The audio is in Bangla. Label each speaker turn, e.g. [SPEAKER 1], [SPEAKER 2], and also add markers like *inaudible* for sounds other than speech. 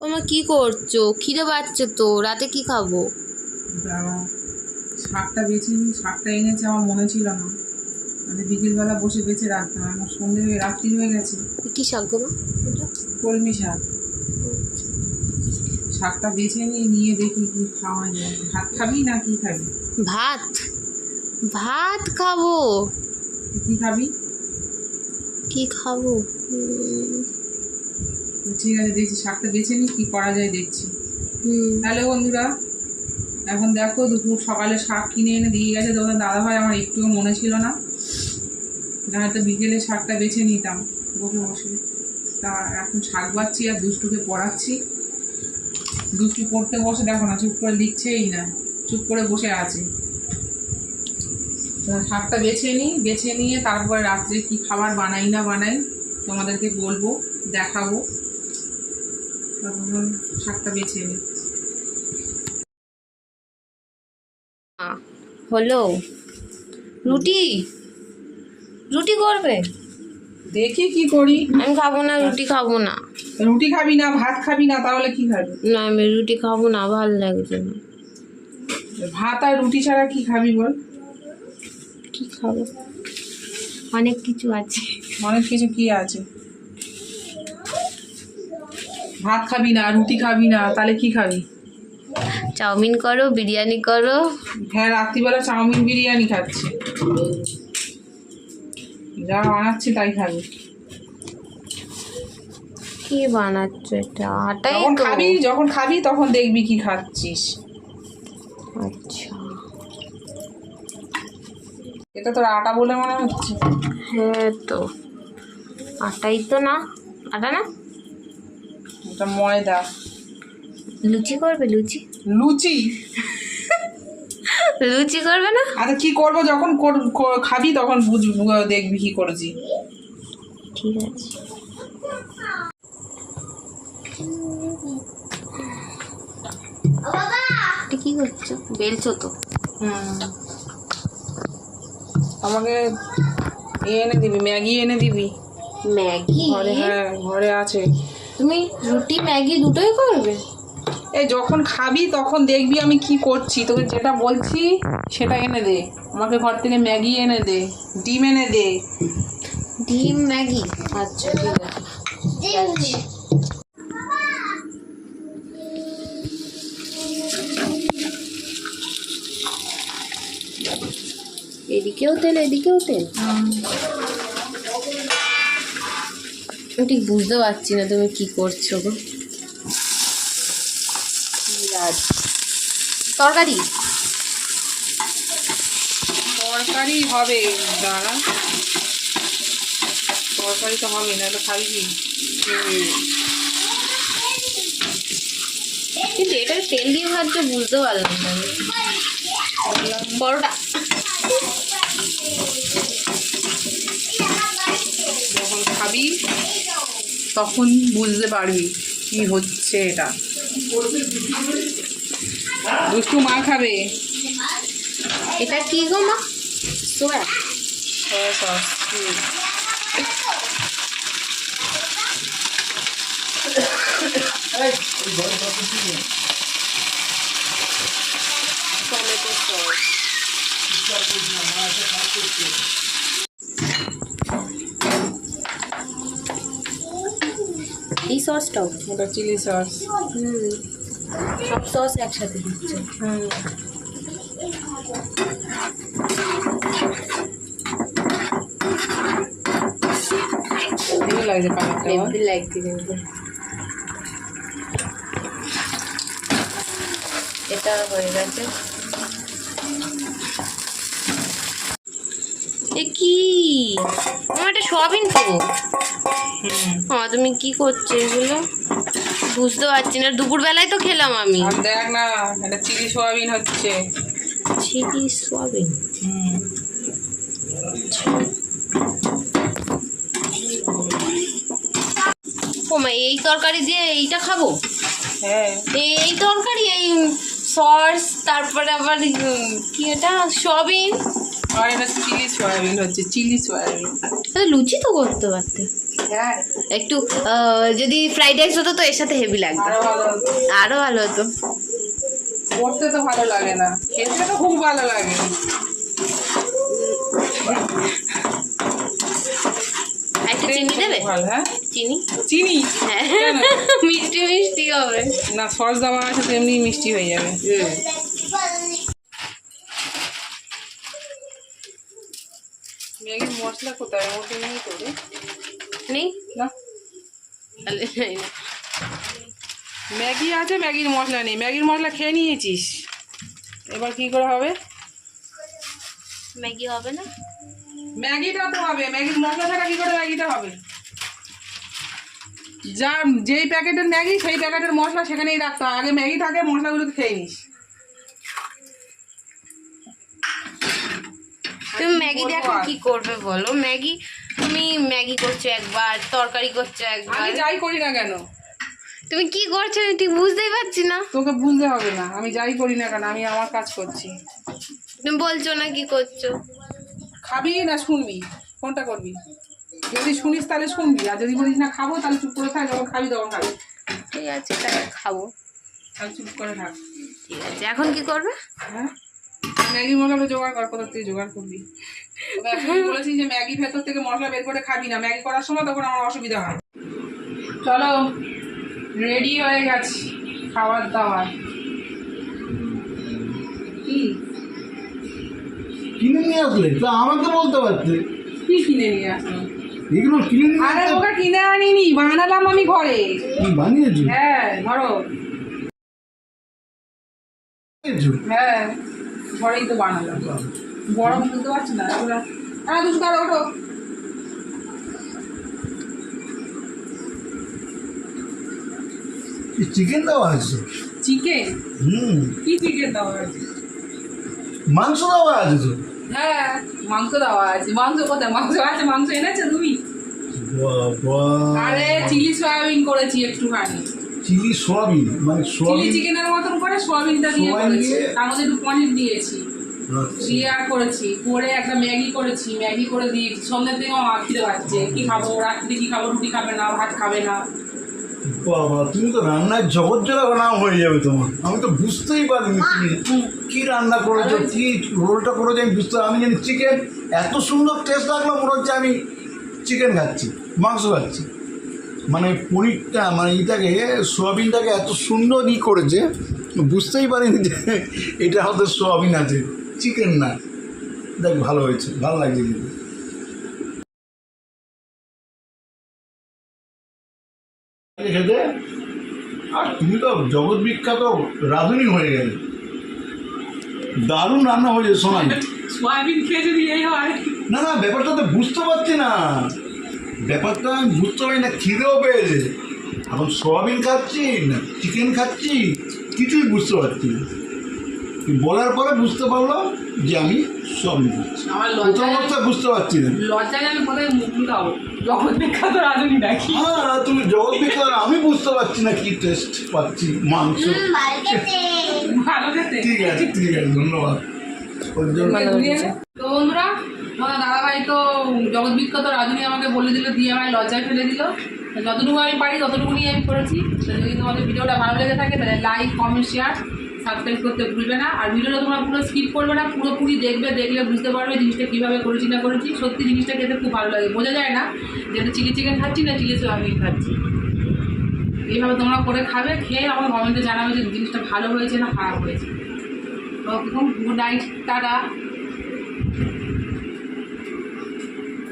[SPEAKER 1] তোমরা কি করছ? খিদে পাচ্ছে তো রাতে কি খাব?
[SPEAKER 2] শাকটা বেছে নি শাকটা এনেছে আমার মনে ছিল না। মানে বিকেলবেলা বসে বেছে রাখতাম এখন সন্ধে হয়ে রাত্রি হয়ে গেছে।
[SPEAKER 1] কি শাক গো?
[SPEAKER 2] কলমি শাক। শাকটা বেছে নিয়ে নিয়ে দেখি কি খাওয়া যায়। ভাত খাবি না কি খাবি?
[SPEAKER 1] ভাত? ভাত খাব।
[SPEAKER 2] কি খাবি?
[SPEAKER 1] কি খাব?
[SPEAKER 2] ঠিক আছে দেখছি শাকটা বেছে নিই কি করা যায় দেখছি।
[SPEAKER 1] হুম।
[SPEAKER 2] হ্যালো বন্ধুরা এখন দেখো দুপুর সকালে শাক কিনে এনে দিয়ে গেছে তোমাদের দাদা ভাই আমার একটুও মনে ছিল না। না হয়তো বিকেলে শাকটা বেছে নিতাম বসে বসে। তা এখন শাক বাচ্ছি আর দুষ্টুকে পড়াচ্ছি। দুষ্টু পড়তে বসে দেখো না চুপ করে লিখছেই না চুপ করে বসে আছে। শাকটা বেছে নিই বেছে নিয়ে তারপরে রাত্রে কি খাবার বানাই না বানাই তোমাদেরকে বলব দেখাবো। তখন শাকটা বেছে নিই
[SPEAKER 1] হলো। রুটি? রুটি করবে?
[SPEAKER 2] দেখি কি করি।
[SPEAKER 1] আমি খাব না রুটি খাব না।
[SPEAKER 2] রুটি খাবি না ভাত খাবি না তাহলে কি খাবি?
[SPEAKER 1] না আমি রুটি খাব না ভালো লাগছে না।
[SPEAKER 2] ভাত আর রুটি ছাড়া কি খাবি বল?
[SPEAKER 1] কি খাব? অনেক কিছু আছে।
[SPEAKER 2] অনেক কিছু কি আছে? ভাত খাবি না রুটি খাবি না তাহলে কি খাবি?
[SPEAKER 1] চাউমিন করো বিরিয়ানি করো।
[SPEAKER 2] হ্যাঁ রাত্রিবেলা চাউমিন বিরিয়ানি খাচ্ছে। যা বানাচ্ছি তাই খাবি।
[SPEAKER 1] কি বানাচ্ছ এটা? আটাই
[SPEAKER 2] যখন
[SPEAKER 1] তো।
[SPEAKER 2] খাবি যখন খাবি তখন দেখবি কি খাচ্ছিস।
[SPEAKER 1] আচ্ছা।
[SPEAKER 2] এটা তোর আটা বলে মনে হচ্ছে।
[SPEAKER 1] হ্যাঁ তো। আটাই তো না? আটা না?
[SPEAKER 2] এটা ময়দা।
[SPEAKER 1] লুচি করবে লুচি?
[SPEAKER 2] লুচি?
[SPEAKER 1] লুচি করবে না?
[SPEAKER 2] আচ্ছা কি করব যখন খাবি তখন বুঝবি দেখবি কি করেছি।
[SPEAKER 1] ঠিক আছে। কি করছ? বেলছো তো।
[SPEAKER 2] হুম। আমাকে এ এনে দিবি ম্যাগি এনে দিবি।
[SPEAKER 1] ম্যাগি?
[SPEAKER 2] ঘরে হ্যাঁ ঘরে আছে।
[SPEAKER 1] তুমি রুটি ম্যাগি দুটোই করবে?
[SPEAKER 2] এ যখন খাবি তখন দেখবি আমি কি করছি। তোকে যেটা বলছি সেটা এনে দে। আমাকে ঘর থেকে ম্যাগি এনে দে ডিম এনে দে।
[SPEAKER 1] ডিম ম্যাগি? আচ্ছা ঠিক আছে। এদিকেও তেল এদিকেও তেল। আমি ঠিক বুঝতে পারছি না তুমি কি করছ গো। তরকারি?
[SPEAKER 2] তরকারি হবে দাঁড়া। তরকারি তো হবে না তো খাবি কি
[SPEAKER 1] কিন্তু এটা তেল দিয়ে ভাজছে বুঝতে পারলাম না। পরোটা।
[SPEAKER 2] যখন খাবি তখন বুঝতে পারবি কি হচ্ছে এটা। দুষ্টু মা খাবে।
[SPEAKER 1] এটা কি গো মা? Soya.
[SPEAKER 2] Soya sauce
[SPEAKER 1] tomato sauce. এই সসটাও?
[SPEAKER 2] ওটা চিলি সস।
[SPEAKER 1] হুম। সব সস একসাথে দিচ্ছে।
[SPEAKER 2] হুম। লাগছে কালারটা বল?
[SPEAKER 1] হেভি লাগছে কিন্তু এটা হয়ে গেছে। এ কি? আমার এটা সয়াবিন তো। তুমি কি করছ এগুলো? বুঝতে পারছি না। দুপুরবেলায় তো খেলাম আমি।
[SPEAKER 2] দেখ না এটা চিলি সোয়াবিন হচ্ছে।
[SPEAKER 1] Chilli soyabean?
[SPEAKER 2] হুম।
[SPEAKER 1] ও মা এই তরকারি দিয়ে এইটা খাব?
[SPEAKER 2] হ্যাঁ।
[SPEAKER 1] এই এই তরকারি এই সস তারপরে আবার কি এটা? সয়াবিন?
[SPEAKER 2] আর এটা চিলি সয়াবিন হচ্ছে চিলি সয়াবিন।
[SPEAKER 1] তাহলে লুচি তো করতে পারতে।
[SPEAKER 2] হ্যাঁ।
[SPEAKER 1] একটু যদি ফ্রাইড রাইস হতো তো এর সাথে হেভি লাগতো।
[SPEAKER 2] আরও ভালো হতো। করতে তো ভালো লাগে না। খেতে তো খুব ভালো লাগে।
[SPEAKER 1] একটু চিনি দেবে?
[SPEAKER 2] হ্যাঁ?
[SPEAKER 1] চিনি?
[SPEAKER 2] চিনি?
[SPEAKER 1] হ্যাঁ। *laughs* মিষ্টি মিষ্টি হবে।
[SPEAKER 2] না সস দেওয়া আছে তো এমনি মিষ্টি হয়ে যাবে। মশলা কোথায়? ওটা নেই তো?
[SPEAKER 1] নেই?
[SPEAKER 2] না।
[SPEAKER 1] তাহলে
[SPEAKER 2] ম্যাগি আছে ম্যাগির মশলা নেই। ম্যাগির মশলা খেয়ে নিয়েছিস? এবার কি করে হবে?
[SPEAKER 1] ম্যাগি হবে না?
[SPEAKER 2] ম্যাগিটা তো হবে। ম্যাগির মশলা ছাড়া কি করে ম্যাগিটা হবে? যা যেই প্যাকেটের ম্যাগি সেই প্যাকেটের মশলা সেখানেই রাখতে হয়। আগে ম্যাগি থাকে মশলাগুলো খেয়ে নিস।
[SPEAKER 1] তুমি ম্যাগি দেখো? কি করবে বলো? ম্যাগি তুমি ম্যাগি করছ একবার তরকারি করছ একবার।
[SPEAKER 2] আমি যাই করি না কেন?
[SPEAKER 1] তুমি কি করছ আমি ঠিক বুঝতেই পারছি না।
[SPEAKER 2] তোকে বুঝতে হবে না আমি যাই করি না কেন আমি আমার কাজ করছি।
[SPEAKER 1] তুমি বলছো না কি করছ?
[SPEAKER 2] খাবি না শুনবি? কোনটা করবি? যদি শুনিস তাহলে শুনবি আর যদি বলিস না খাব তাহলে চুপ করে থাক যখন খাবি তখন খাবি।
[SPEAKER 1] ঠিক আছে তাহলে খাব।
[SPEAKER 2] তাহলে চুপ করে থাক।
[SPEAKER 1] ঠিক আছে এখন কি করবে?
[SPEAKER 2] হ্যাঁ? ম্যাগি মশলাটা জোগাড় কর কোথা থেকে জোগাড় করবি? বলেছি যে ম্যাগি ভেতর থেকে মশলা বের করে খাবি না। ম্যাগি করার সময় তখন আমার অসুবিধা হয়। চলো রেডি হয়ে গেছি খাবার দাবার কি?
[SPEAKER 3] কিনে নিয়ে আসলে? তা আমাকে বলতে পারতে।
[SPEAKER 2] কি কিনে নিয়ে আসলাম
[SPEAKER 3] এগুলো কিনে নিয়ে
[SPEAKER 2] আরে ওকে কিনে আনিনি বানালাম আমি ঘরে।
[SPEAKER 3] কি বানিয়েছো?
[SPEAKER 2] হ্যাঁ ধরো। হ্যাঁ। ঘরেই তো বানালাম। গরম বুঝতে পারছি না এগুলো হ্যাঁ টাকা ওঠো।
[SPEAKER 3] চিকেন দেওয়া আছে
[SPEAKER 2] চিকেন
[SPEAKER 3] হুম।
[SPEAKER 2] কি চিকেন দেওয়া আছে
[SPEAKER 3] মাংস দেওয়া আছে তো?
[SPEAKER 2] হ্যাঁ মাংস দেওয়া আছে মাংস কোথায়? মাংস আছে মাংস এনেছো তুমি? আরে চিলি সয়াবিন করেছি একটুখানি।
[SPEAKER 3] চিলি সোয়াবিন মানে
[SPEAKER 2] চিলি চিকেনের মতন করে সয়াবিনটা দিয়ে করেছি। তার মধ্যে একটু পনির দিয়েছি।
[SPEAKER 3] আচ্ছা।
[SPEAKER 2] দিয়ে আর করেছি। করে একটা ম্যাগি করেছি। ম্যাগি করে দিয়েছি। সন্ধ্যের দিকে আমার খিদে পাচ্ছে কি খাব? রাত্রে কি খাব? রুটি খাবে না? ভাত খাবে না?
[SPEAKER 3] বাবা তুমি তো রান্নার জগৎ জোড়া নাম হয়ে যাবে তোমার। আমি তো বুঝতেই পারিনি তুমি কি রান্না করেছ কি রোলটা করেছ আমি বুঝতে আমি জানি চিকেন এত সুন্দর টেস্ট লাগল মনে হচ্ছে আমি চিকেন খাচ্ছি মাংস খাচ্ছি। মানে পনিরটা মানে এটাকে সোয়াবিনটাকে এত সুন্দর ই করেছে বুঝতেই পারিনি যে এটা হয়তো সোয়াবিন আছে চিকেন না। দেখ ভালো হয়েছে ভালো লাগছে কিন্তু। খেতে আর তুমি তো জগৎ বিখ্যাত রাঁধুনি হয়ে গেলে। দারুণ রান্না হয়েছে সোনাই
[SPEAKER 2] সয়াবিন খেয়ে যদি এই হয়।
[SPEAKER 3] না না ব্যাপারটা তো বুঝতে পারছি না। ব্যাপারটা আমি বুঝতে পারি না খিদেও পেয়েছে। এখন সোয়াবিন খাচ্ছি না চিকেন খাচ্ছি কিছুই বুঝতে পারছি না। বলার পরে বুঝতে পারলাম যে আমি সোয়াবিন খাচ্ছি।
[SPEAKER 2] আমার
[SPEAKER 3] প্রথম
[SPEAKER 2] লজ্জায়
[SPEAKER 3] বুঝতে পারছি না। হ্যাঁ তুমি জগৎ বিখ্যাত আমি বুঝতে পারছি না কি টেস্ট পাচ্ছি মাংস।
[SPEAKER 2] ভালো খেতে।
[SPEAKER 3] ঠিক আছে ঠিক আছে ধন্যবাদ। ওর জন্য
[SPEAKER 2] তো বন্ধুরা তোমার তো জগৎ বিখ্যাত রাঁধুনি আমাকে বলে দিল, দিয়ে আমায় লজ্জায় ফেলে দিল। যতটুকু আমি পারি ততটুকু নিয়ে আমি করেছি। যদি তোমাদের ভিডিওটা ভালো লেগে থাকে, তাহলে লাইক কমেন্ট শেয়ার সাবস্ক্রাইব করতে ভুলবে না। আর ভিডিওটা তোমরা পুরো স্কিপ করবে না, পুরোপুরি দেখবে, দেখলে বুঝতে পারবে জিনিসটা কীভাবে করেছি, না করেছি। সত্যি জিনিসটা খেতে খুব ভালো লাগে। বোঝা যায় না যে চিলি চিকেন খাচ্ছি না চিলি সোয়াবিন খাচ্ছি। এইভাবে তোমরা করে খাবে, খেয়ে আমার কমেন্টে জানাবে যে জিনিসটা ভালো হয়েছে না খারাপ হয়েছে। তো গুড নাইট টাটা।